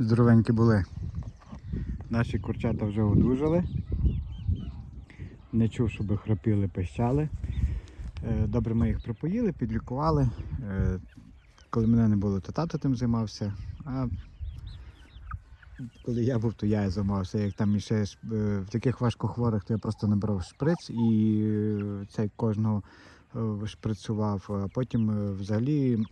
Здоровенькі були. Наші курчата вже одужали. Не чув, щоб храпіли, пищали. Е, Добре, ми їх припоїли, підлікували. Е, Коли мене не було, то тато тим займався. А коли я був, то я займався. Як там ще е, в таких важкохворих, то я просто набрав шприц і цей кожного шприцював. А потім взагалі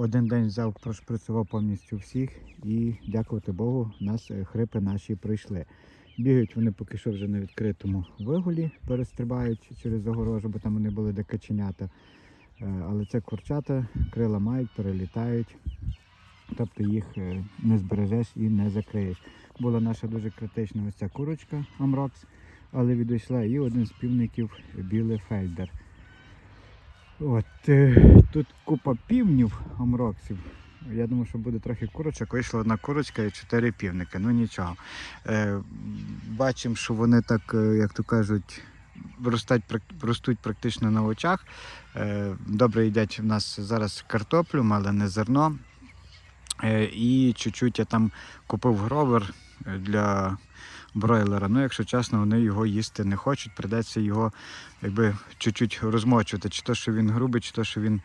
один день взяв, прошприцював повністю всіх і, дякувати Богу, нас е, хрипи наші пройшли. Бігають вони поки що вже на відкритому вигулі, перестрибають через огорожу, бо там вони були де каченята. Е, Але це курчата, крила мають, перелітають. Тобто їх е, не збережеш і не закриєш. Була наша дуже критична ось ця курочка Амрокс, але відійшла і один з півників білий фельдер. От, е, тут купа півнів амроксів. Я думаю, що буде трохи курочок. Вийшла одна курочка і чотири півники. Ну нічого. Е, бачимо, що вони так, е, як то кажуть, ростуть, ростуть практично на очах. Е, добре їдять в нас зараз картоплю, але не зерно. Е, і чуть-чуть я там купив гровер для бройлера. Ну, якщо чесно, вони його їсти не хочуть. Придеться його якби чуть-чуть розмочувати. Чи то, що він грубий, чи то, що він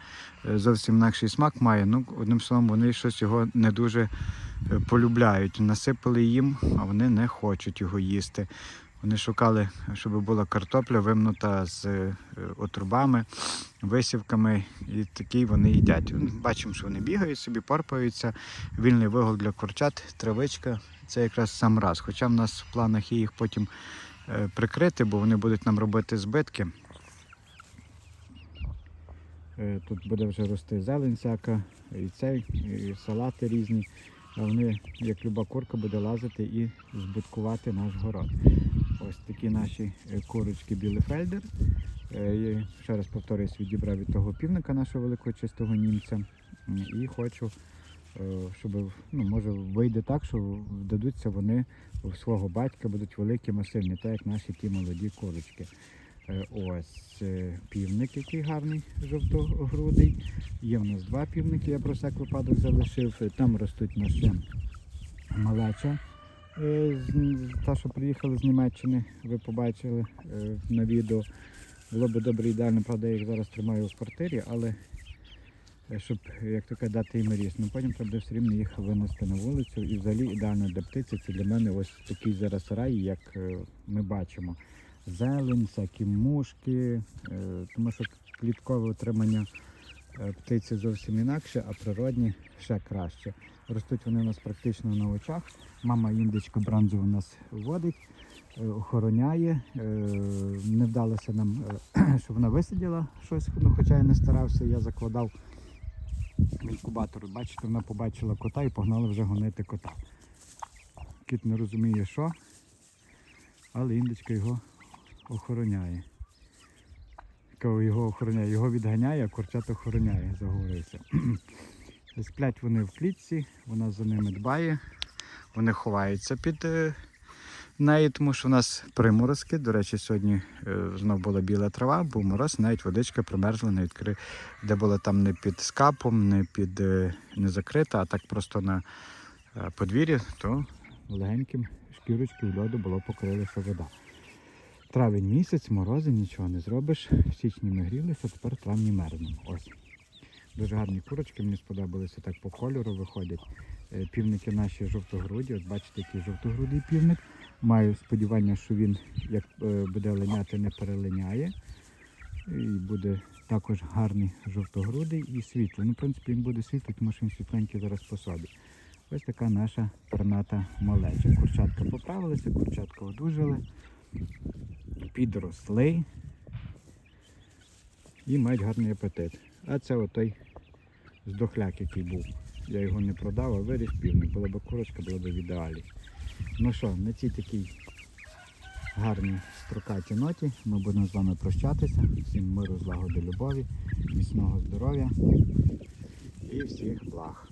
е, зовсім інакший смак має. Ну, одним словом, вони щось його не дуже е, полюбляють. Насипали їм, а вони не хочуть його їсти. Вони шукали, щоб була картопля вимнута з е, отрубами, висівками, і такі вони їдять. Бачимо, що вони бігають собі, порпаються. Вільний вигул для курчат, травичка. Це якраз сам раз. Хоча в нас в планах є їх потім е, прикрити, бо вони будуть нам робити збитки. Е, Тут буде вже рости зелень всяка, і цей, і салати різні. А вони, як люба курка, буде лазити і збиткувати наш город. Ось такі наші е, курочки Білефельдер. Е, Я ще раз повторюсь, відібрав від того півника нашого великого чистого німця. І хочу, е, щоб ну, може вийде так, що вдадуться вони у свого батька, будуть великі, масивні, так як наші ті молоді курочки. Е, Ось е, півник, який гарний, жовтогрудий. Є в нас два півники, я про всяк випадок залишив. Е, Там ростуть наші малеча. Е, Та, що приїхали з Німеччини, ви побачили е, на відео. Було б добре ідеально, правда, я їх зараз тримаю в квартирі, але е, щоб, як то дати їм ріст. Ну потім треба все рівно їх винести на вулицю. І взагалі ідеально для птиці це для мене ось такий зараз рай, як ми бачимо. Зелень, всякі мушки, тому що кліткове утримання е, птиці зовсім інакше, а природні ще краще. Ростуть вони у нас практично на очах. Мама індичка бранзу у нас водить, е, охороняє. Е, Не вдалося нам, е, щоб вона висиділа щось, ну, хоча я не старався, я закладав інкубатор. Бачите, вона побачила кота і погнала вже гонити кота. Кіт не розуміє, що, але індичка його охороняє. Його охороняє, його відганяє, а курчат охороняє, заговорився. Сплять вони в клітці, вона за ними дбає, вони ховаються під е, нею, тому що в нас приморозки. До речі, сьогодні е, знов була біла трава, був мороз, навіть водичка примерзла, не відкри... де була там не під скапом, не під е, не закрита, а так просто на подвір'ї, то легеньким шкірочкою льоду було покрилася вода. Травень місяць, морози, нічого не зробиш. В січні ми грілися, тепер в травні мерзнемо. Ось. Дуже гарні курочки, мені сподобалися так по кольору виходять. Е, Півники наші жовтогруді. От бачите, який жовтогрудий півник. Маю сподівання, що він, як е, буде линяти, не перелиняє. І буде також гарний жовтогрудий і світлий. Ну, в принципі, він буде світлий, тому що він світленький зараз по собі. Ось така наша перната малеча. Курчатка поправилися, курчатка одужали, підросли і мають гарний апетит. А це отой здохляк, який був. Я його не продав, а виріс півник. Була б курочка, була б в ідеалі. Ну що, на цій такій гарній строкатій ноті ми будемо з вами прощатися. Всім миру, злагоди, любові, міцного здоров'я і всіх благ.